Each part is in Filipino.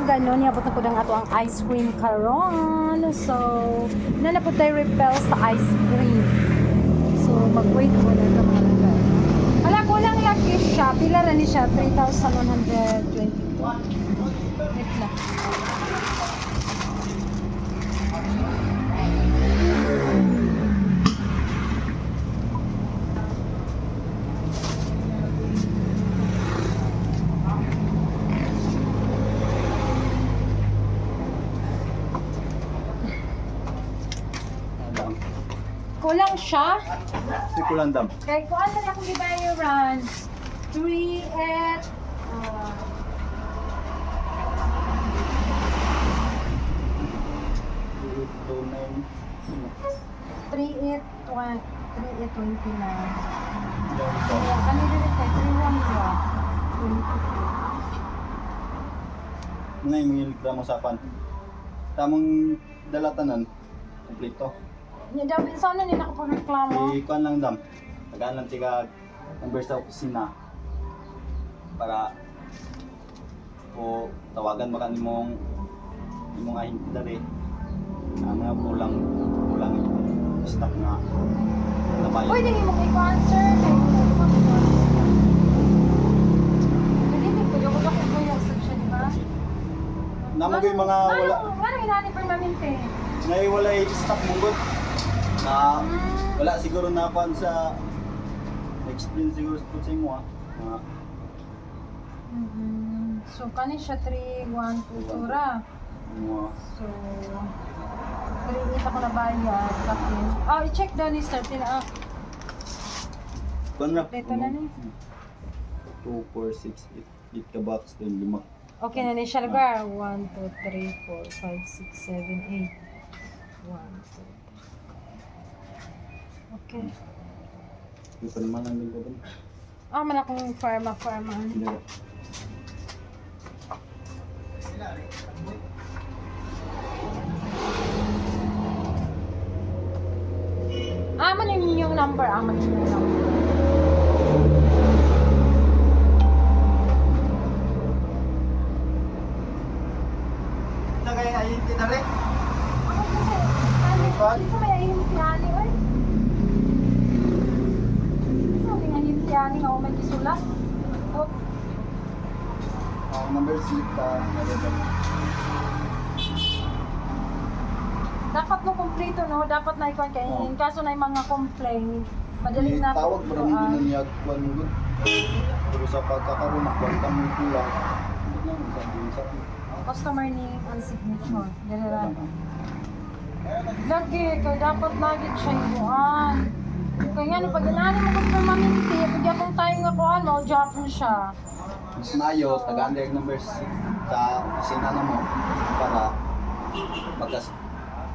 mga ganon, niabot na po ng ato ang ice cream karon. So, na na po tayo repel sa ice cream. So, mag-wait mo na ito mga langga. Wala ko lang laki siya. Pila ra ni siya? 3,120. Wait lang. Kulang siya. Si kulang dam. Kaya kung ano na akong gibayaran, 3 at uh, Two nine. 3 at 20, 3 at 29. Dam. Kaya kanina rin tayo, 3 1 siya. Mga yung mga usapan. Tamang dalatanan. Kompleto. Nya dapat sana ni nakapagreklamo. Ikuan lang dam. Tagaan lang tiga number sa opisina. Para po tawagan baka nimong imong ahin dali. Na mga kulang kulang stock nga nabayan. Pwede mo kay answer kay ako ko yung section di ba? Namo yung mga wala Ano inani permanente? ngay wala stock mong na wala siguro na pan sa explain siguro po sa imo ah. Nga, Mhm. So kani siya 3 1 2 tura. mga So 3 8 ako na bayad kapin. Ah, i-check daw ni sir tina ah. Kuan na. Kompleto na ni. 2, 4, 6, 8, 8 ka box din, lima. Okay na ni siya lugar. 1 2 3 4 5 6 7 8. 1 2 Okay. Hindi pa naman ang lingkod doon. Ah, man akong pharma pharma. Hindi. Ah, man yung yung number. Ah, man yung number. Ito kaya ayun tinari. Ako kasi, ano, Ipad? isa may ahimpiani, oy. Ahimpiani nga may kisulat. Oh, Ang number slip ka. dapat no kompleto no, dapat na ikuan kay Oh. in kaso na mga complaint, madaling na Tawag mo rin ah, din niya kuan mo. Pero sa pagkakaroon ng kulang. Na mo sa. customer name and signature. Dala Lagi, kay dapat lagi siya ikuan. Kaya nga, no, pag inani mo kung permanente, pag yapong tayo nga kuan, no, Japon siya. Mas mayo taga yung number sa opisina na mo para magkas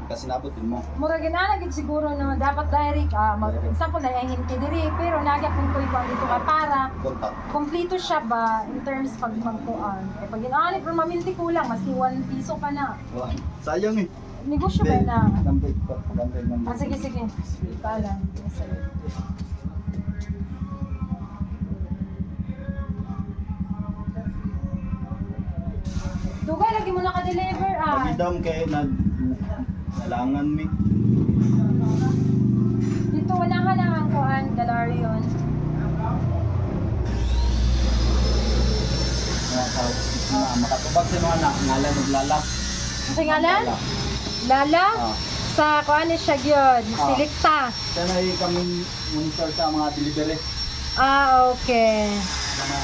kasinabot din mo. Mura ginana gid siguro no dapat direct ah mag example na yung hindi diri pero nagya kung kuy kuan dito ka para Contact. kompleto siya ba in terms pag magkuan. Kay pag inaani pero maminti kulang mas 1 piso pa na. Wala. Sayang eh. Negosyo ba na? Number ko. Maganda yung number. Ah, sige, sige. Paalam. Dugay, lagi mo naka-deliver ah. Pag idam kay na nalangan mi. Dito, wala ka na ang kuan, Galarion. Mga tao. Na makatubag sa mga na ngalan ng lala. Kasi ngalan? Lala? Ah. Sa kuan ni siya gyud, Ah. Silikta. Sana ay kami monitor sa mga delivery. Ah, okay. Mga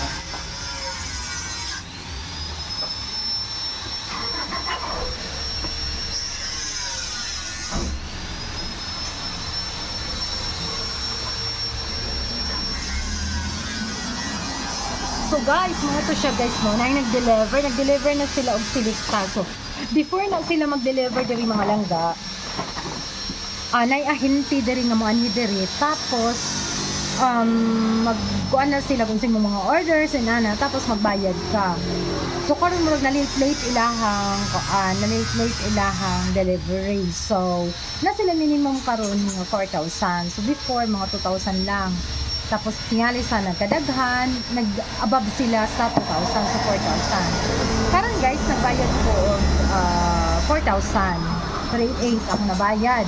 So guys, mga to siya guys no, na nag-deliver, nag-deliver na sila og silikta. So before na sila mag-deliver diri mga langga, anay ahinti diri nga mga diri. Tapos um magkuan na sila kung sino mga orders inana tapos magbayad ka. So karon murag na late late ilahang kuan, na late late ilahang delivery. So na sila minimum karon nga 4,000. So before mga 2,000 lang. Tapos tingali sa nagkadaghan, nag-above sila sa 2,000 sa 4,000. Karon guys, nagbayad ko ah, 4,000. 3,800 ako nabayad.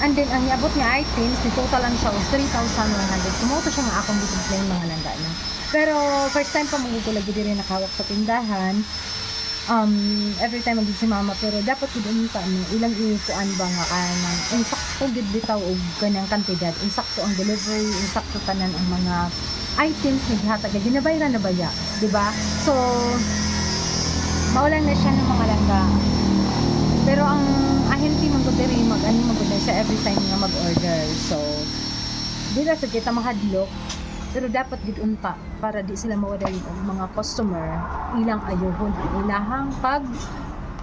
And then, ang iabot niya items, ni total lang siya og 3,100. Kumoto siya nga akong discipline mga langga na. Pero, first time pa magugulagi din rin nakawak sa tindahan. Um, every time magiging si mama, pero dapat gud unta no, ilang iupuan ba nga kanang insakto gid bitaw og kanang kantidad, insakto ang delivery, insakto tanan ang mga items ni gihatag ginabayran na ba ya, di ba? So, maulan na siya ng mga langga. Pero ang ahente man gud diri mag ano na siya every time nga mag-order. So, di na sa kita mahadlok. Pero dapat gid unta para di sila mawadali ang mga customer. Ilang ayohon ang ilahang pag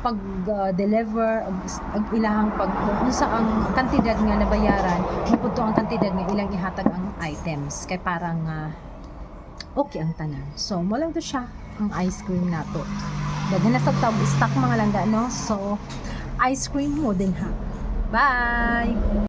pag uh, deliver ang ilahang pag kung unsa ang kantidad nga nabayaran mapudto ang kantidad nga ilang ihatag ang items. Kay parang uh, okay ang tanan. So mo lang to siya ang ice cream nato daghan na sa tab stock mga langga no? So ice cream mo din ha bye